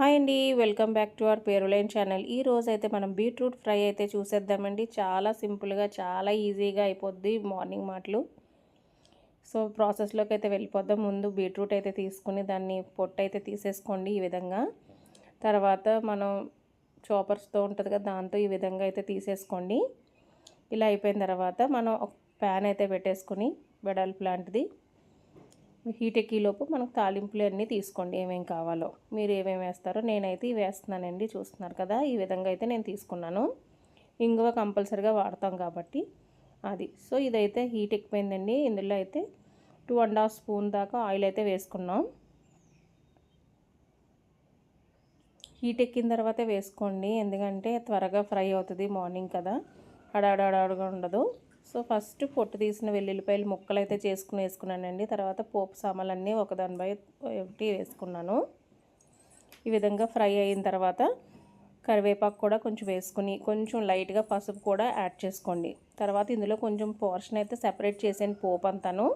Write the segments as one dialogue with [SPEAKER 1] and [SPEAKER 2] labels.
[SPEAKER 1] Hi అండి welcome back to our పేరులైన్ channel. ఈ రోజు అయితే మనం బీట్రూట్ ఫ్రై అయితే చూసేద్దామండి. చాలా సింపుల్గా చాలా ఈజీగా అయిపోద్ది మార్నింగ్ మాటలు. సో ప్రాసెస్లోకి అయితే వెళ్ళిపోద్దాం. ముందు బీట్రూట్ అయితే తీసుకుని దాన్ని పొట్టు అయితే తీసేసుకోండి ఈ విధంగా. తర్వాత మనం చాపర్స్తో ఉంటుంది కదా దాంతో ఈ విధంగా అయితే తీసేసుకోండి. ఇలా అయిపోయిన తర్వాత మనం ఒక ప్యాన్ అయితే పెట్టేసుకొని వెడల్పు లాంటిది. హీట్ ఎక్కిలోపు మనకు తాలింపులు అన్నీ తీసుకోండి ఏమేమి కావాలో. మీరు ఏమేమి వేస్తారో నేనైతే వేస్తున్నానండి చూస్తున్నారు కదా? ఈ విధంగా అయితే నేను తీసుకున్నాను. ఇంగువ కంపల్సరిగా వాడతాం కాబట్టి అది. సో ఇదైతే హీట్ ఎక్కిపోయిందండి. ఇందులో అయితే టూ అండ్ హాఫ్ స్పూన్ దాకా ఆయిల్ అయితే వేసుకున్నాం. హీట్ ఎక్కిన తర్వాతే వేసుకోండి. ఎందుకంటే త్వరగా ఫ్రై అవుతుంది మార్నింగ్ కదా. అడాడాడాడుగా ఉండదు. సో ఫస్ట్ పొట్టు తీసిన వెల్లుల్లిపాయలు ముక్కలు అయితే చేసుకుని వేసుకున్నానండి. తర్వాత పోపు సామాన్లన్నీ ఒకదానిపై ఒకటి వేసుకున్నాను. ఈ విధంగా ఫ్రై అయిన తర్వాత కరివేపాకు కూడా కొంచెం వేసుకుని కొంచెం లైట్గా పసుపు కూడా యాడ్ చేసుకోండి. తర్వాత ఇందులో కొంచెం పోర్షన్ అయితే సెపరేట్ చేసేయండి పోపు అంతాను.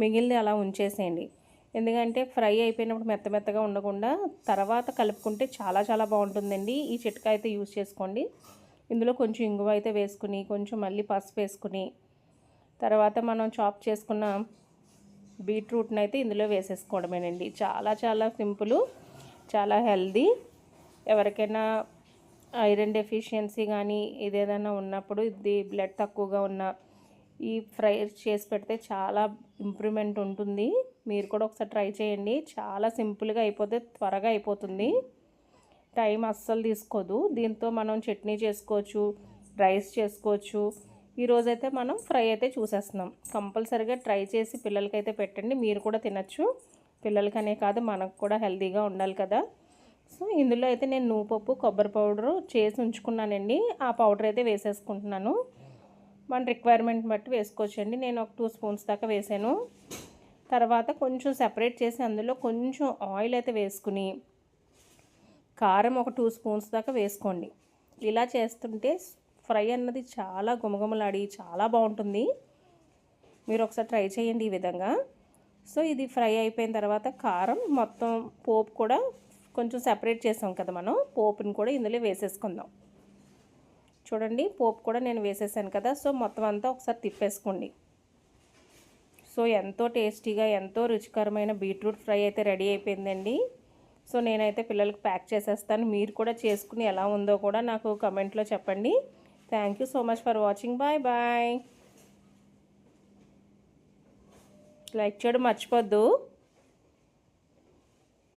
[SPEAKER 1] మిగిలిన అలా ఉంచేసేయండి. ఎందుకంటే ఫ్రై అయిపోయినప్పుడు మెత్త మెత్తగా ఉండకుండా తర్వాత కలుపుకుంటే చాలా చాలా బాగుంటుందండి. ఈ చిట్కా అయితే యూజ్ చేసుకోండి. ఇందులో కొంచెం ఇంగువ అయితే వేసుకుని కొంచెం మళ్ళీ పసుపు వేసుకుని తర్వాత మనం చాప్ చేసుకున్న బీట్రూట్ని అయితే ఇందులో వేసేసుకోవడమేనండి. చాలా చాలా సింపుల్ చాలా హెల్దీ. ఎవరికైనా ఐరన్ డెఫిషియన్సీ కానీ ఇదేదైనా ఉన్నప్పుడు ఇది బ్లడ్ తక్కువగా ఉన్న ఈ ఫ్రై చేసి పెడితే చాలా ఇంప్రూవ్మెంట్ ఉంటుంది. మీరు కూడా ఒకసారి ట్రై చేయండి. చాలా సింపుల్గా అయిపోతే త్వరగా అయిపోతుంది. టైం అస్సలు తీసుకోదు. దీంతో మనం చట్నీ చేసుకోవచ్చు రైస్ చేసుకోవచ్చు. ఈరోజైతే మనం ఫ్రై అయితే చూసేస్తున్నాం. కంపల్సరీగా ట్రై చేసి పిల్లలకైతే పెట్టండి. మీరు కూడా తినచ్చు. పిల్లలకనే కాదు మనకు కూడా హెల్తీగా ఉండాలి కదా. సో ఇందులో అయితే నేను నువ్వుపప్పు కొబ్బరి పౌడరు చేసి ఉంచుకున్నానండి. ఆ పౌడర్ అయితే వేసేసుకుంటున్నాను. మన రిక్వైర్మెంట్ బట్టి వేసుకోవచ్చండి. నేను ఒక టూ స్పూన్స్ దాకా వేసాను. తర్వాత కొంచెం సెపరేట్ చేసి అందులో కొంచెం ఆయిల్ అయితే వేసుకుని కారం ఒక టూ స్పూన్స్ దాకా వేసుకోండి. ఇలా చేస్తుంటే ఫ్రై అన్నది చాలా గుమగుమలాడి చాలా బాగుంటుంది. మీరు ఒకసారి ట్రై చేయండి ఈ విధంగా. సో ఇది ఫ్రై అయిపోయిన తర్వాత కారం మొత్తం పోపు కూడా కొంచెం సెపరేట్ చేసాం కదా మనం పోపుని కూడా ఇందులో వేసేసుకుందాం. చూడండి పోపు కూడా నేను వేసేసాను కదా సో మొత్తం అంతా ఒకసారి తిప్పేసుకోండి. సో ఎంతో టేస్టీగా ఎంతో రుచికరమైన బీట్రూట్ ఫ్రై అయితే రెడీ అయిపోయిందండి. సో నేనైతే పిల్లలకు ప్యాక్ చేసేస్తాను. మీరు కూడా చేసుకుని ఎలా ఉందో కూడా నాకు కమెంట్లో చెప్పండి. Thank you so much for watching bye bye like చేయడం మర్చిపోద్దు.